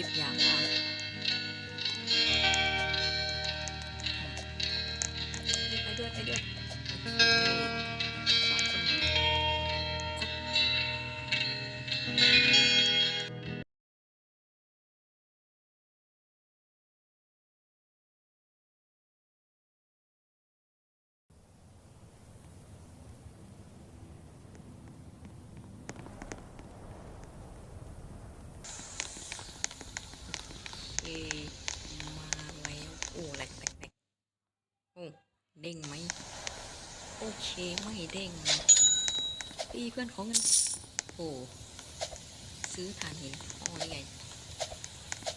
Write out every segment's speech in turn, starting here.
ลิปยาวมากไปด้วยไปด้วย มาแล้ว โอ้แหลกแหลกแหลกโอ้เด้งไหม โอเคไม่เด้งนะอีเพื่อนของเงิน โอ้ ซื้อถ่านหินอ๋อนี่ไง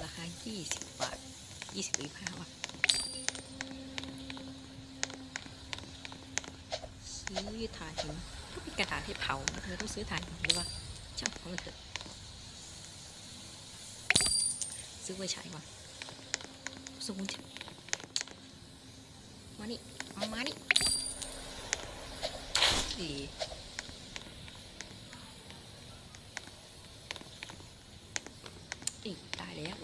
ราคา 20 บาท 20หรือ5บาทซื้อถ่านหินก็มีกระดาษให้เผาเธอต้องซื้อถ่านหินหรือว่าช่างของมันเถอะ ซื้อไว้ใช้ก่อนสมุนไพรมานี่เอามานี่ดีอีกได้แล้ว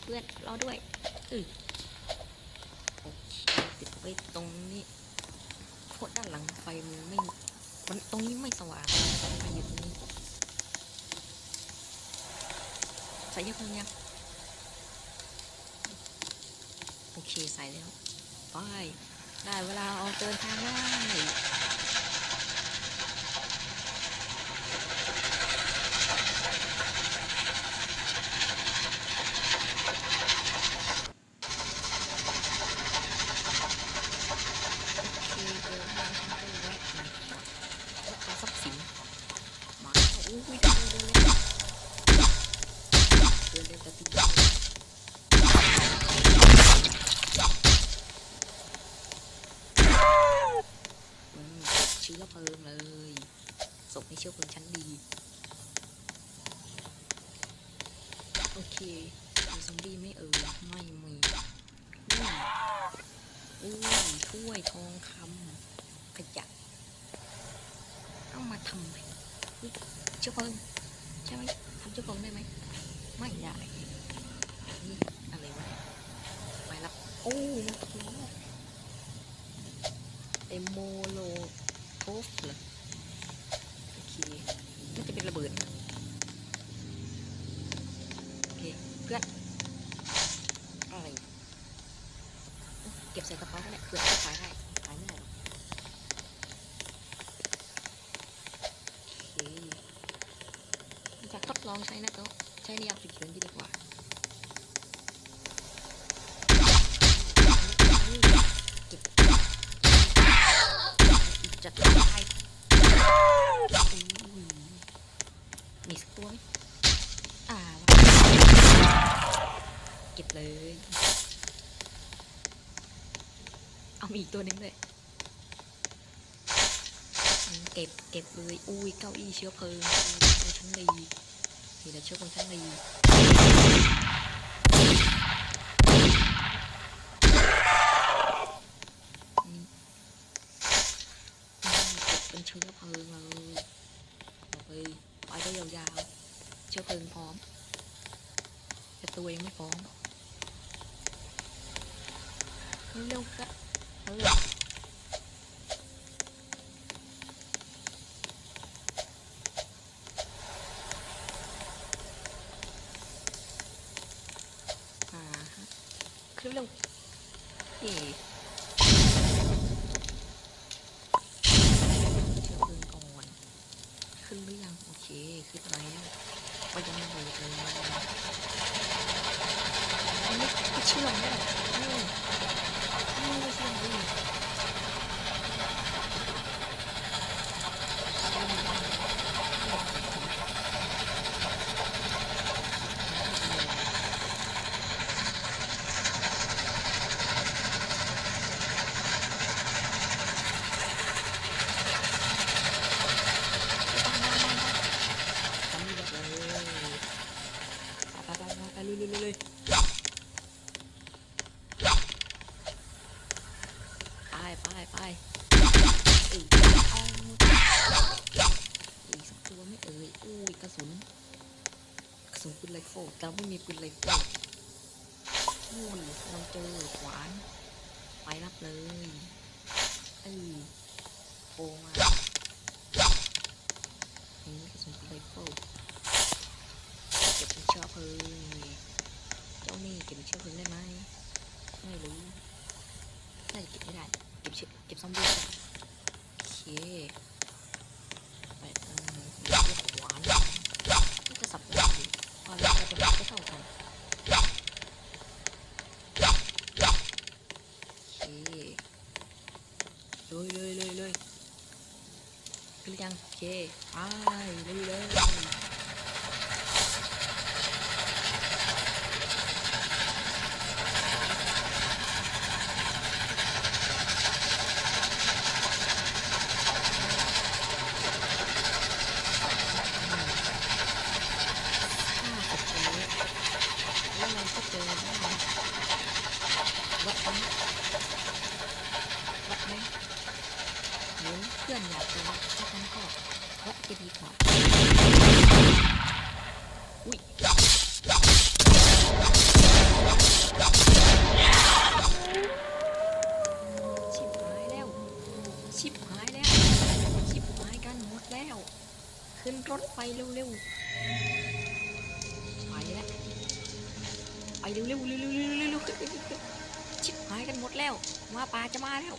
เพื่อนรอด้วยอือโอเคติดไว้ตรงนี้เพราะด้านหลังไฟมันไม่ มันตรงนี้ไม่สว่างไฟอยู่ตรงนี้ใส่เยอะเพิ่มยังโอเคใส่แล้วไปได้เวลาออกเดินทางแล้วอเคเดินทางฉันก็แวะหน่อยราคาทรัพย์สินมาโอ้ย เดินเร็วเลยเดินเร็วกระเชื้อเพลิงเลยศพในเชื้อเพลิงชั้นดี โอเคมีซอมบี้ไม่เอ่ยไม่มีอุ้ยถ้วยทองคำขยะเอามาทำไม เชื้อเพลิงใช่ไหมทำเชื้อเพลิงได้ไหมไม่ได้นี่อะไรวะไปละโอ้มันคือเอโมโลโทฟเหรอโอเคน่าจะเป็นระเบิดโอเคเพื่อนอะไรเก็บใส่กระเป๋าก็ได้เผื่อจะขายได้ขายไม่ได้หรอกโอเค องใช้นะโต๊ะใช้ในยามฉุกเฉินดีกว่าเก็บจะตายอุ้ยมีสักตัวไหมอ่าเก็บเลย เอามีอีกตัวหนึงเลยเก็บเก็บเลย อุ้ย เก้าอี้เชื้อเพลิงชั้นดี มีแต่เชื้อเพลิงชั้นดีอืมอืมเก็บเป็นเชื้อเพลิงเลยเอาไปไปได้ยาวๆเชื้อเพลิงพร้อม แต่ตัวยังไม่พร้อมเร็วๆก็เอออ่าฮะขึ้น เร็วเอ๋เชื้อพลิงก่อนขึ้นหรือยัง โอเค ขึ้นแล้วก็ยังไม่เบรกเลยอันไม่เชื่อไม่ได้เหรออืมอืมก็เชื่อมได้ทำนี่แบบเลยไปไปไปไปลุยลุยลุย ไปไปไปอ้ยเอาอีตัวไม่เอ่ยอุ้ยกระสุนกระสุนปืนไรเฟิลเราไม่มีปืนไรเฟิลอุ้ยเราเจอขวานไปรับเลยเออโผล่มาอย่างนี้กระสุนปืนไรเฟิลเก็บเป็นเชื้อเพลิงเจ้านี่เก็บเป็นเชื้อเพลิงได้ไหมไม่รู้น่าจะเก็บไม่ได้ เก็บเชื้อเก็บซอมบี้โอเคไปเออเดี๋ยวเรียกขวานนี่จะสับได้อยู่พอเราจะไม่เท่ากันโอเคเลยเลยเลยเลยขึ้นหรือยังโอเคไปเลยเลยห้าสิบกิโลแล้ว เราก็เจอบ้านวัดไหมวัดไหมหรือเพื่อนอยากจะวัดถ้างั้นก็วัดจะดีกว่าอุ้ยชิบหายแล้ว ชิบหายแล้ว ชิบหายกันหมดแล้ว ขึ้นรถไฟเร็วๆ เร็วเร็วๆเร็วเร็วๆขึ้นขึ้นขึ้นขึ้นชิบหายกันหมดแล้วมาป่าจะมาแล้ว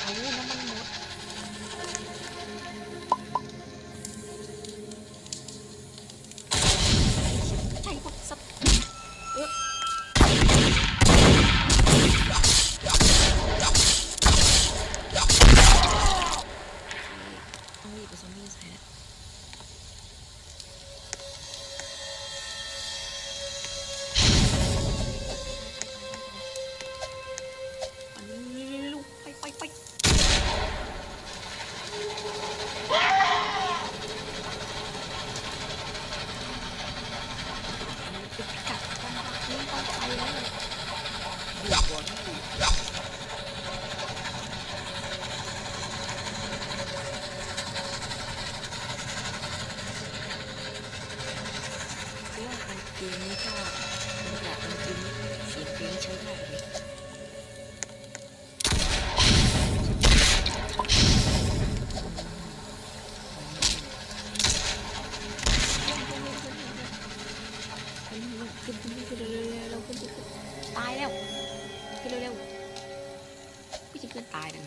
เอาน้ำมัน ราะว่ามันเกมนี้ก็มันอยากเป็นเกมนี้เสียงเพลงใช้ได้เลยขึ้นขึ้นขึ้นขึ้นเร็วๆเร็วขึ้นขึ้นตายแล้วขึ้นเร็วๆพี่จะขึ้นตายดัง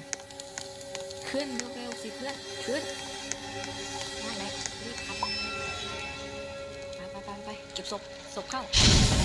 ขึ้นเร็วๆสิเพื่อนขึ้นนั่นแหละรีบขับ เก็บศพศพเข้า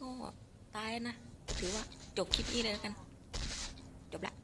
ก็ตายนะ ถือว่าจบคลิปนี้เลยแล้วกัน จบละ